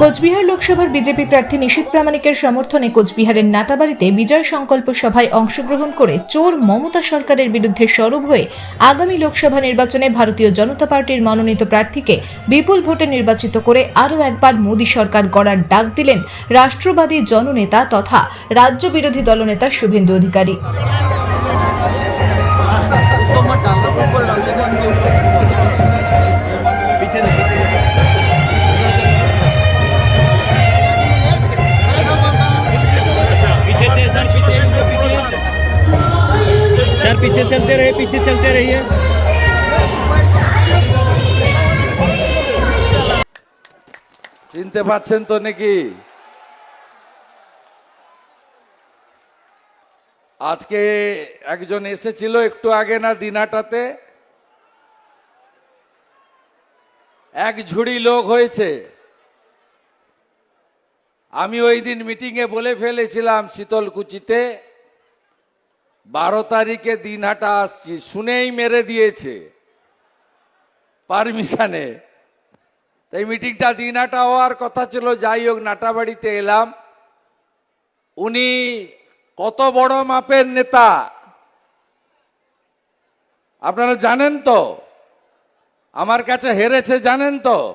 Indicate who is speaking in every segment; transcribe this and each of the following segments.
Speaker 1: কোচবিহার লোকসভার বিজেপি প্রার্থী নিশীত প্রামাণিকের সমর্থনে কোচবিহারের নাটাবাড়িতে বিজয় সংকল্প সভায় অংশগ্রহণ করে চোর মমতা সরকারের বিরুদ্ধে সরব হয়ে আগামী লোকসভা নির্বাচনে ভারতীয় জনতা পার্টির মনোনীত প্রার্থীকে বিপুল ভোটে নির্বাচিত করে আরও একবার মোদী সরকার গড়ার ডাক দিলেন রাষ্ট্রবাদী জননেতা তথা রাজ্য বিরোধী দলনেতা শুভেন্দু অধিকারী।
Speaker 2: पीछे चलते रहिए
Speaker 3: চিনতে পাচ্ছেন তো নাকি আজকে একজন এসেছিল একটু আগে না দিনাটাতে এক ঝুড়ি লোক হয়েছে আমি ওই দিন মিটিংয়ে বলে ফেলেছিলাম শীতলকুচিতে বারো তারিখে দিনহাটা আসছি, শুনেই মেরে দিয়েছে। পারমিশনে। তাই মিটিংটা দিনাটা হওয়ার কথা ছিল, যাই হোক, নাটাবাড়িতে এলাম। উনি কত বড় মাপের নেতা? আপনারা জানেন তো? আমার কাছে হেরেছে, জানেন তো?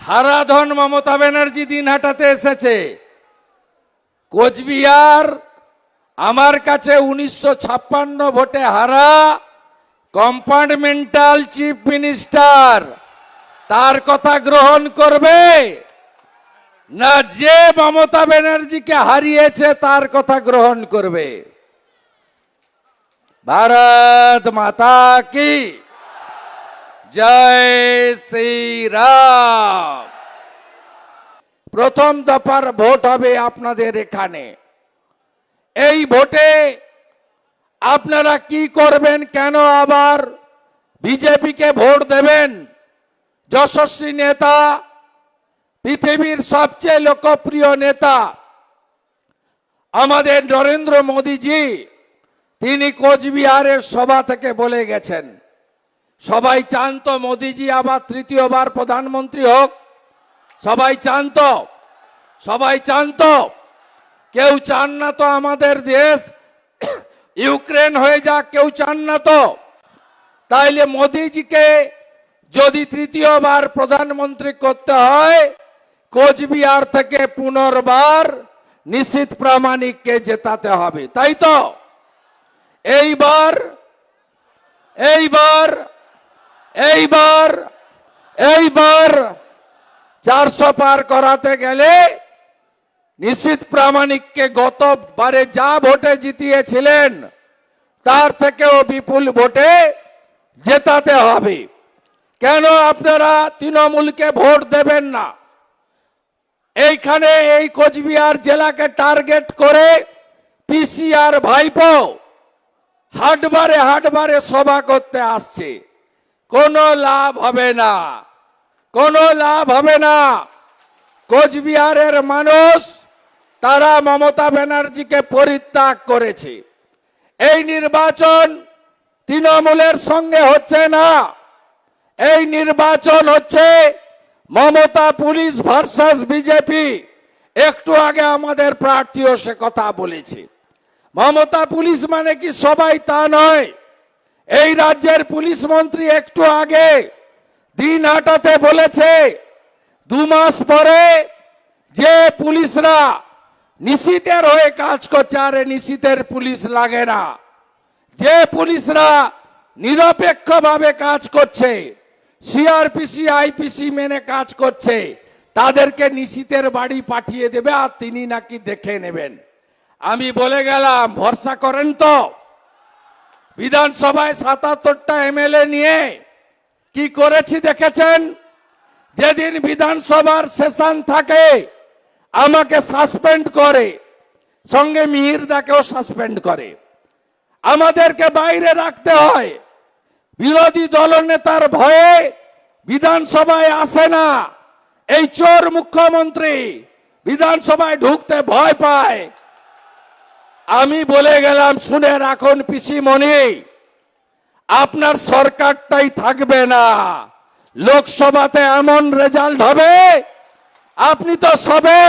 Speaker 3: হারাধন মমতা ব্যানার্জি দিনহাটাতে এসেছে। কোচবিহার আমার কাছে উনিশশো ছাপ্পান্ন ভোটে হারা কম্পার্টমেন্টাল চিফ মিনিস্টার। তার কথা গ্রহণ করবে? না, যে মমতা ব্যানার্জিকে হারিয়েছে, তার কথা গ্রহণ করবে। ভারত মাতা কি? জয় শ্রী রাম প্রথম দফার ভোট হবে আপনাদের এখানে। এই ভোটে আপনারা কি করবেন, কেন আবার বিজেপিকে ভোট দেবেন? যশস্বী নেতা, পৃথিবীর সবচেয়ে লোকপ্রিয় নেতা আমাদের নরেন্দ্র মোদীজি, তিনি কোচবিহারের সভা থেকে বলে গেছেন। সবাই চান তো মোদীজি আবার তৃতীয়বার প্রধানমন্ত্রী হোক। সবাই চান তো? সবাই চান তো? কেউ চান না তো আমাদের দেশ? ইউক্রেন হয়ে যাক, কেউ চান না তো? তাইলে মোদিজিকে যদি তৃতীয়বার প্রধানমন্ত্রী করতে হয়, কোচবিহার থেকে পুনর্বার নিশ্চিত প্রামাণিককে জেতাতে হবে, তাই তো? এইবার এইবার এইবার এইবার চারশো পার করাতে গেলে নিশ্চিত প্রামাণিককে গতবারে যা ভোটে জিতিয়েছিলেন, তার থেকেও বিপুল ভোটে জেতাতে হবে। কেন আপনারা তৃণমূলকে ভোট দেবেন না? এইখানে এই কোচবিহার জেলাকে টার্গেট করে পিসিআর ভাইপো হাটবারে হাটবারে সভা করতে আসছে। কোনো লাভ হবে না। কোনো লাভ হবে না। কোচবিহারের মানুষ তারা মমতা ব্যানার্জিকে পরিত্যাগ করেছে। এই নির্বাচন তৃণমূলের সঙ্গে হচ্ছে না। এই নির্বাচন হচ্ছে মমতা পুলিশ ভার্সাস বিজেপি। একটু আগে আমাদের প্রার্থীও সে কথা বলেছে। মমতা পুলিশ মানে কি সবাই তা নয়। এই রাজ্যের পুলিশ মন্ত্রী একটু আগে দিন হাটাতে বলেছে, দু মাস পরে যে পুলিশরা নিশীতের হয়ে কাজ করছে, আরে নিশীতের পুলিশ লাগে না। যে পুলিশরা নিরপেক্ষভাবে কাজ করছে, সিআরপিসি, আইপিসি মেনে কাজ করছে, তাদেরকে নিশীতের বাড়ি পাঠিয়ে দেবে আর তিনি নাকি দেখে নেবেন। আমি বলে গেলাম, ভরসা করেন তো। বিধানসভায় সাতাত্তরটা এমএলএ নিয়ে কি করেছি দেখেছেন? যেদিন বিধানসভার সেশন থাকে, আমাকে সাসপেন্ড করে। সঙ্গে মিহিরদাকেও সাসপেন্ড করে। আমাদেরকে বাইরে রাখতে হয়। বিরোধী দলনেতার ভয়ে বিধানসভায় আসে না। এই চোর মুখ্যমন্ত্রী বিধানসভায় ঢুকতে ভয় পায়। আমি বলে গেলাম, শুনে রাখুন পিসি পিসিমণি। আপনার সরকারটাই থাকবে না। লোকসভাতে এমন রেজাল্ট হবে, আপনি তো সবে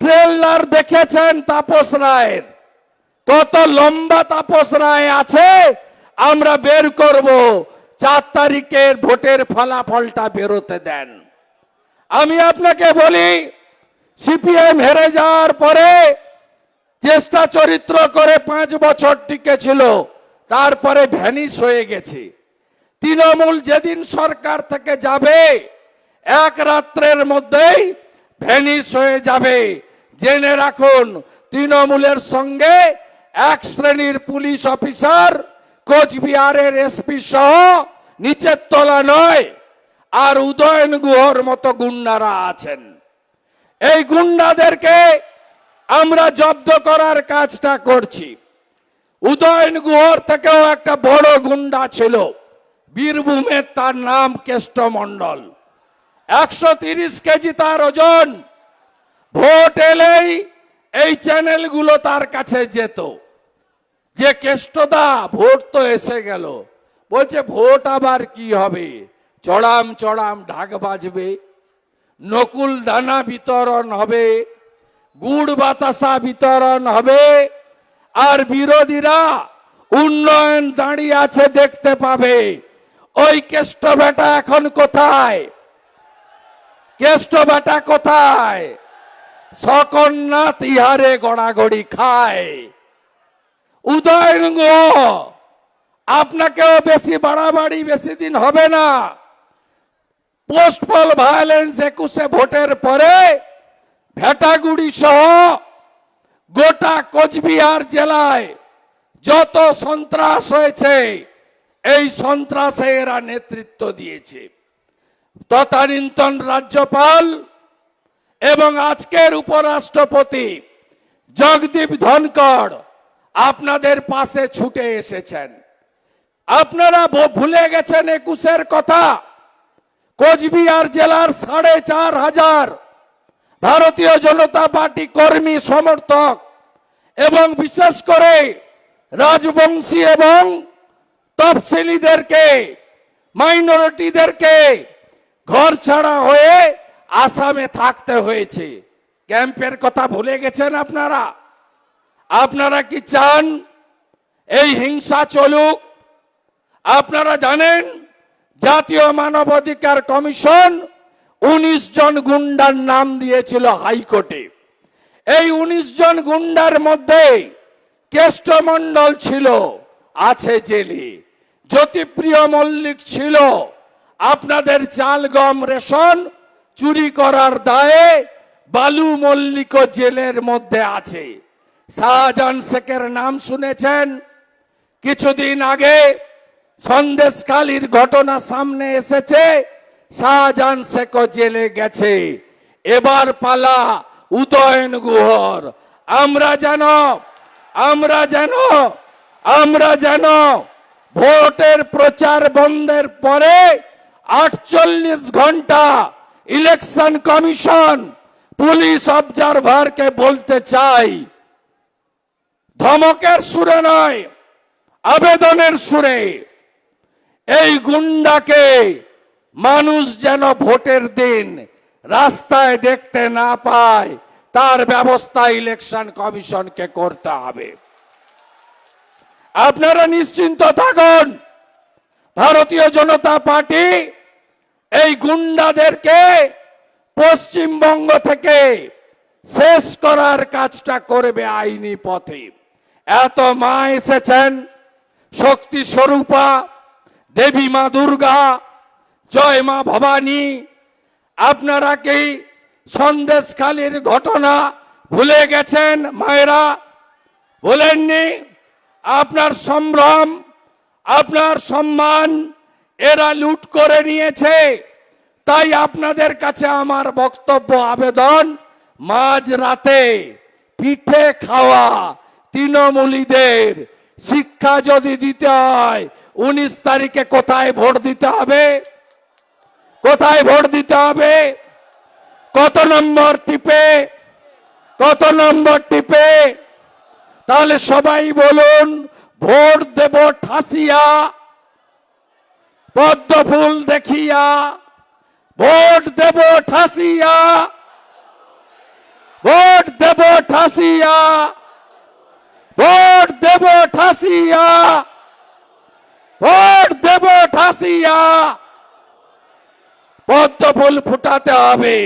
Speaker 3: ট্রেলার দেখেছেন তাপস রায়ের। কত লম্বা তাপস রায় আছে, আমরা বের করব, চার তারিখের ভোটের ফলাফলটা বেরোতে দেন। আমি আপনাকে বলি, সিপিএম হেরে যাওয়ার পরে চেষ্টা চরিত্র করে পাঁচ বছর টিকে ছিল। তারপরে ভ্যানিশ হয়ে গেছে। তৃণমূল যেদিন সরকার থেকে যাবে, এক রাত্রের মধ্যেই ভ্যানিশ হয়ে যাবে। জেনে রাখুন, তৃণমূলের সঙ্গে এক শ্রেণির পুলিশ অফিসার, কোচবিহারের এসপি সহ নিচের তলা নয়, আর উদয়ন গুহর মতো গুন্ডারা আছেন। এই গুন্ডাদেরকে আমরা জব্দ করার কাজটা করছি। উদয়ন গুহর থেকেও একটা বড় গুন্ডা ছিল। বীরভূমের তার নাম কেষ্ট মণ্ডল একশো তিরিশ কেজি তার ওজন। ভোট এলেই এই চ্যানেলগুলো তার কাছে যেত। যে কেষ্টদা, ভোট তো এসে গেল। বলছে, ভোট আবার কি হবে? চড়াম চড়াম, ঢাক বাজবে। নকুল দানা বিতরণ হবে। গুড় বাতাসা বিতরণ হবে। আর বিরোধীরা উন্নয়ন দাঁড়িয়ে আছে দেখতে পাবে। ওই কেষ্ট বেটা এখন কোথায়? কেষ্ট বেটা কোথায়? সকন্যা তিহারে গড়াগড়ি খায়। উদয়ন গো আপনাকেও বেশি বাড়াবাড়ি, বেশি দিন হবে না। পোস্টপল ভায়োলেন্স একুশে ভোটের পরে ভেটাগুড়ি সহ গোটা কোচবিহার জেলায় যত সন্ত্রাস হয়েছে, এই সন্ত্রাসে এরা নেতৃত্ব দিয়েছে। তদানীন্তন রাজ্যপাল এবং আজকের উপরাষ্ট্রপতি জগদীপ ধনকড় আপনাদের পাশে ছুটে এসেছেন। আপনারা ভুলে গেছেন একুশের কথা? কোচবিহার জেলার সাড়ে চার হাজার ভারতীয় জনতা পার্টি কর্মী, সমর্থক এবং বিশেষ করে রাজবংশী এবং তফসিলিদেরকে, মাইনরিটিদেরকে ঘর ছাড়া হয়ে আসামে থাকতে হয়েছে। ক্যাম্পের কথা ভুলে গেছেন আপনারা? আপনারা কি চান এই হিংসা চলুক? আপনারা জানেন জাতীয় মানবাধিকার কমিশন উনিশ জন গুন্ডার নাম দিয়েছিল হাইকোর্টে। এই উনিশ জন গুন্ডার মধ্যে কেষ্টমণ্ডল ছিল, আছে জেলে। জ্যোতিপ্রিয় মল্লিক ছিল, আপনাদের চাল গম রেশন চুরি করার দায়ে বালু মল্লিক জেলের মধ্যে আছে। শাহজাহান শেখের নাম শুনেছেন? কিছুদিন আগে সন্দেশখালীর ঘটনা সামনে এসেছে শাহজাহান শেখ জেলে গেছে। এবার পালা উদয়ন গুহর। আমরা যেন আমরা যেন আমরা যেন ভোটের প্রচার বন্ধের পরে আটচল্লিশ ঘণ্টা ইলেকশন কমিশন পুলিশ অবজারভারকে বলতে চাই। ধমকের সুরে নয়, আবেদনের সুরে। এই গুন্ডাকে মানুষ যেন ভোটের দিন রাস্তায় দেখতে না পায়, তার ব্যবস্থা ইলেকশন কমিশনকে করতে হবে। আপনারা নিশ্চিন্ত থাকুন, ভারতীয় জনতা পার্টি এই গুন্ডাদেরকে পশ্চিমবঙ্গ থেকে শেষ করার কাজটা করবে আইনি পথে। এত মা এসেছেন, শক্তি স্বরূপা, দেবী মা দুর্গা জয় মা ভবানী। আপনারা কি সন্দেশখালীর ঘটনা ভুলে গেছেন মায়েরা? ভুলেননি আপনার সম্ভ্রম, আপনার সম্মান এরা লুট করে নিয়েছে। তাই আপনাদের কাছে আমার বক্তব্য, আবেদন, মাঝ রাতে পিঠে খাওয়া তৃণমূলীদের শিক্ষা যদি দিতে হয়, উনিশ তারিখে কোথায় ভোট দিতে হবে? কোথায় ভোট দিতে হবে? কত নম্বর টিপে? কত নম্বর টিপে? তাহলে সবাই বলুন, ভোট দেব ঠাসিয়া, পদ্ম ফুল দেখিয়া, ভোট দেব ঠাসিয়া, ভোট দেব ঠাসিয়া, ভোট দেব ঠাসিয়া, ভোট দেব ঠাসিয়া। পদ্ম ফুল ফুটাতে হবে।